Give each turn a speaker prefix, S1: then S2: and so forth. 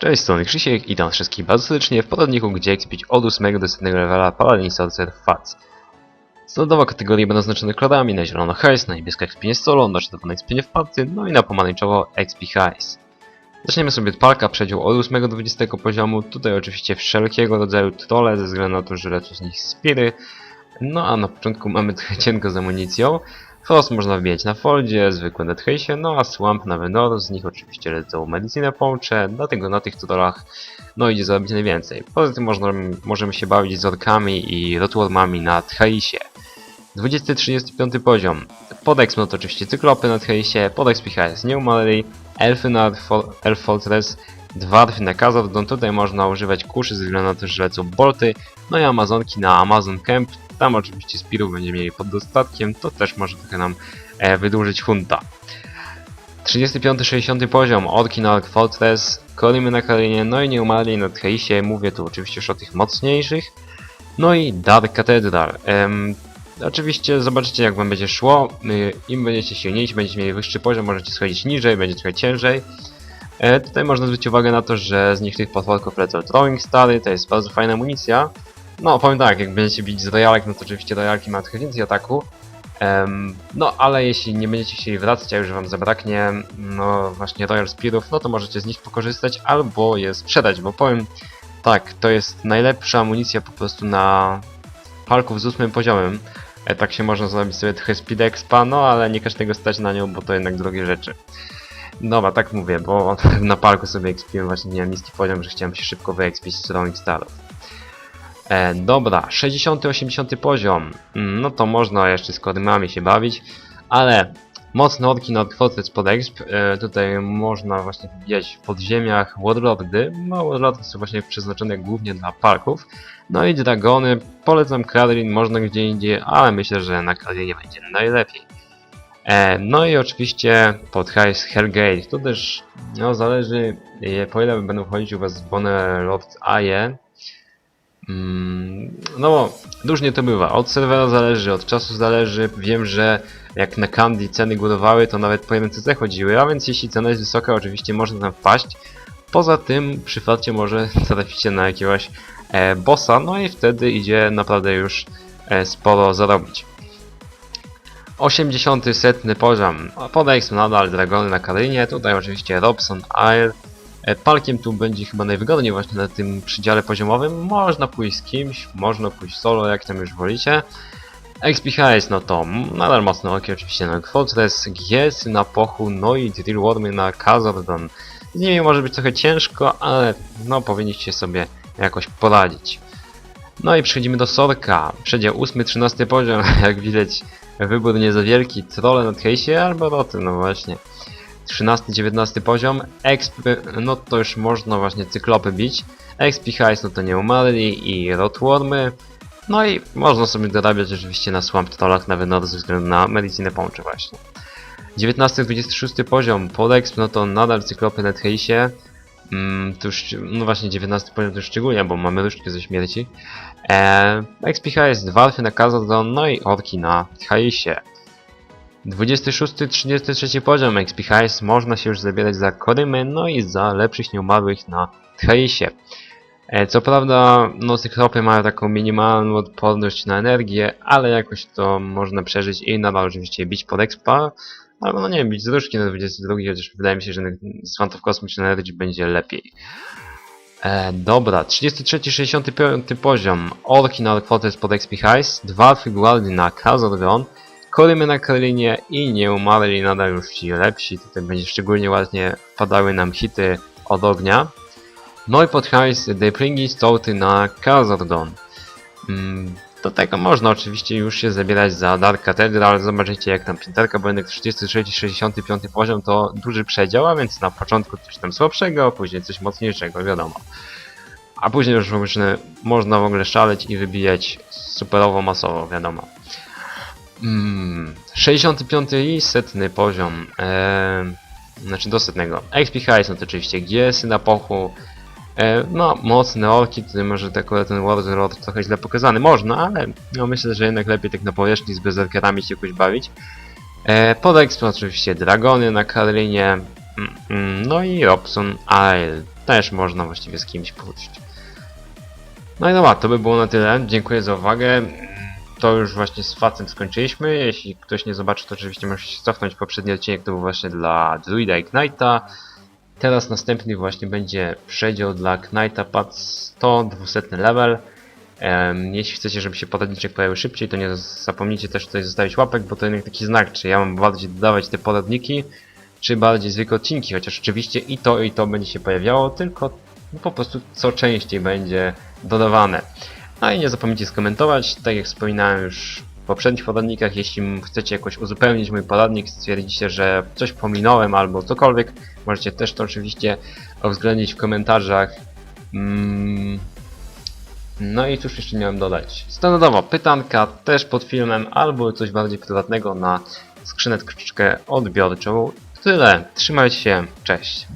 S1: Cześć, strony Krzysiek i witam wszystkich bardzo serdecznie w poradniku, gdzie ekspić od 8 do 100 levela Paladin Sorcerer Fats. Standardowo kategorie będą oznaczone kolorami, na zielono hajs, na niebiesko ekspienie solo, na czerwono ekspienie w party, no i na pomarańczowo expi hajs. Zaczniemy sobie od parka, przedział od 8 do 20 poziomu, tutaj oczywiście wszelkiego rodzaju trolle, ze względu na to, że lecą z nich spiry. No a na początku mamy trochę cienko z amunicją. Frost można wbijać na Foldzie, zwykłe Trace'ie, no a Swamp na Venor, z nich oczywiście lecą medycynę połącze, dlatego na tych tutorach no idzie zarobić najwięcej. Poza tym można, możemy się bawić z orkami i rotwormami na Traisie. 20-35 poziom. Podex no to oczywiście cyklopy na Traisie, Podex PHS nie umarli, Elfy na Elf Fortress, Dwarfy na Kazardon, tutaj można używać kuszy ze względu na to, że lecą bolty, no i Amazonki na Amazon Camp, tam oczywiście Spirów będziemy mieli pod dostatkiem, to też może trochę nam e, wydłużyć hunta. 35-60 poziom, Orki na Ork Fortress, Korimy na Karinie, no i nie umarli na Traisie, mówię tu oczywiście już o tych mocniejszych. No i Dark Cathedral. Em, oczywiście zobaczycie jak wam będzie szło, im będziecie silniejsi, będziecie mieli wyższy poziom, możecie schodzić niżej, będzie trochę ciężej. E, tutaj można zwrócić uwagę na to, że z niektórych potworków lecą Throwing Stary, to jest bardzo fajna amunicja. No, powiem tak, jak będziecie bić z rojalek, no to oczywiście rojalki ma trochę więcej ataku. Em, no, ale jeśli nie będziecie chcieli wracać, a już wam zabraknie, no właśnie Royal Spearów, no to możecie z nich pokorzystać albo je sprzedać, bo powiem tak, to jest najlepsza amunicja po prostu na palków z ósmym poziomem. E, tak się można zrobić sobie trochę speed expa, no ale nie każdego stać na nią, bo to jednak drogie rzeczy. Dobra, tak mówię, bo na parku sobie expiłem właśnie, niski poziom, że chciałem się szybko wyexpić z Rolling Starów. E, dobra, 60-80 poziom. Mm, No to można jeszcze z kodymami się bawić, ale mocne orki na Fortress pod exp. E, tutaj można właśnie wbijać w podziemiach Warlordy. No Warlordy są właśnie przeznaczone głównie dla parków. No i dragony, polecam Kradrin, można gdzie indziej, ale myślę, że na Kradrinie będzie najlepiej. E, no i oczywiście pod hajs Hellgate. Tu też no, zależy e, po ile będą wchodzić u was w Bonne Lord Aje. Mm, no bo różnie to bywa. Od serwera zależy, od czasu zależy. Wiem, że jak na Candy ceny górowały, to nawet po 1 CC chodziły, a więc jeśli cena jest wysoka, oczywiście można tam wpaść. Poza tym przy farcie może traficie na jakiegoś e, bossa, no i wtedy idzie naprawdę już e, sporo zarobić. 80 setny poziom. Podejść nadal Dragony na Karynie, tutaj oczywiście Robson, Air. E, Palkiem tu będzie chyba najwygodniej właśnie na tym przydziale poziomowym. Można pójść z kimś, można pójść solo, jak tam już wolicie. XPHS no to nadal mocne oki oczywiście na Fortress, GS na Pochu, no i Drillwormy na Kazardon. Z nimi może być trochę ciężko, ale no powinniście sobie jakoś poradzić. No i przechodzimy do Sorka. Przedział 8-13 poziom, jak widać wybór nie za wielki. Trolle na Trace'ie albo roty, no właśnie. 13-19 poziom. Exp, no to już można właśnie cyklopy bić. XP Heist, no to nie umarli i Rotwormy. No i można sobie dorabiać oczywiście na Swamp Trollach na Venor ze względu na medycynę połączy właśnie. 19-26 poziom. Pod Exp, no to nadal cyklopy na Trace'ie. Mm, to już, no właśnie 19 poziom to już szczególnie, bo mamy różdżkę ze śmierci. Eee, XP Heist, Dwarfy na Kazardon, no i Orki na Haisie. 26-33 poziom XP Heist można się już zabierać za Korymy, no i za lepszych nieumarłych na Traisie. E, co prawda, no cykropy mają taką minimalną odporność na energię, ale jakoś to można przeżyć i nadal oczywiście bić pod expa, albo no nie wiem, bić z różki na 22, chociaż wydaje mi się, że z Fant of Cosmic Energy będzie lepiej. E, dobra, 33-65 poziom. Orki na Fortress pod XP Heist, dwa Figuardy na Kazardron, Korymy na Kalinie i nie umarli nadal już ci lepsi. Tutaj będzie szczególnie ładnie wpadały nam hity od ognia. No i pod hajs Depringi Stołty na Kazardon. Mm, do tego można oczywiście już się zabierać za Dark Cathedral. Zobaczycie jak tam pięterka, bo jednak 33-65 poziom to duży przedział, a więc na początku coś tam słabszego, później coś mocniejszego, wiadomo. A później już można w ogóle szaleć i wybijać superowo masowo, wiadomo. Mm, 65 i setny poziom. Eee, znaczy do setnego. XP to oczywiście GS na pochu. E, no, mocne orki, tutaj może tak ten World Road trochę źle pokazany. Można, ale no, myślę, że jednak lepiej tak na powierzchni z bezerkerami się jakoś bawić. E, pod Expo oczywiście Dragony na Karlinie. Mm, mm, No i Robson Isle. Też można właściwie z kimś pójść. No i dobra, to by było na tyle. Dziękuję za uwagę. To już właśnie z facem skończyliśmy. Jeśli ktoś nie zobaczy, to oczywiście może się cofnąć. Poprzedni odcinek to był właśnie dla Druida i Knighta. Teraz następny właśnie będzie przedział dla Knighta Pad 100, 200 level. Em, jeśli chcecie, żeby się poradniczek pojawił szybciej, to nie zapomnijcie też tutaj zostawić łapek, bo to jednak taki znak, czy ja mam bardziej dodawać te poradniki, czy bardziej zwykłe odcinki, chociaż oczywiście i to i to będzie się pojawiało, tylko no, po prostu co częściej będzie dodawane. No i nie zapomnijcie skomentować, tak jak wspominałem już w poprzednich poradnikach, jeśli chcecie jakoś uzupełnić mój poradnik, stwierdzicie, że coś pominąłem albo cokolwiek, możecie też to oczywiście uwzględnić w komentarzach. Mm. No i cóż jeszcze miałem dodać? Standardowo pytanka też pod filmem albo coś bardziej prywatnego na skrzyneczkę odbiorczą. Tyle. Trzymajcie się. Cześć.